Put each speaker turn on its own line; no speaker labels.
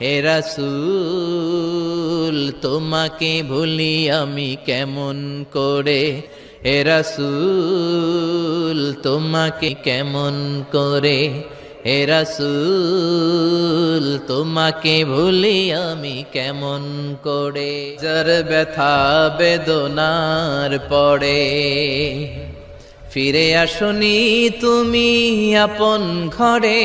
হে রাসূল, তোমাকে ভুলি আমি কেমন করে? হে রাসূল, তোমাকে কেমন করে? হে রাসূল, তোমাকে ভুলি আমি কেমন করে? যার ব্যথা বেদনার পড়ে ফিরে আসনি তুমি আপন ঘরে।